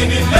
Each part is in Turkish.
singing.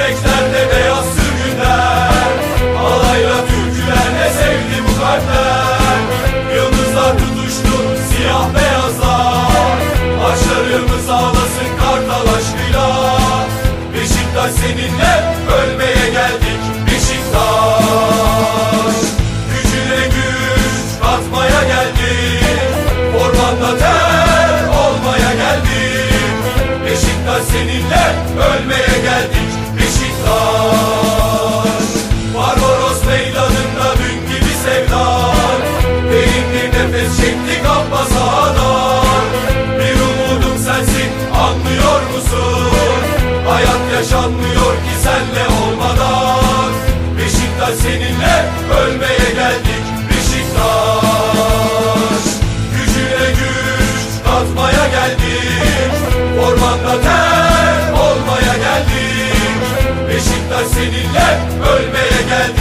yüreklerde beyaz sürgünler Alayla türkülerle sevdi bu kalpler Yıldızlar tutuştu siyah beyaz yaşanmıyor ki senle olmadan. Beşiktaş seninle ölmeye geldik Beşiktaş. Gücüne güç katmaya geldik Ormanda ter olmaya geldik. Beşiktaş seninle ölmeye geldik.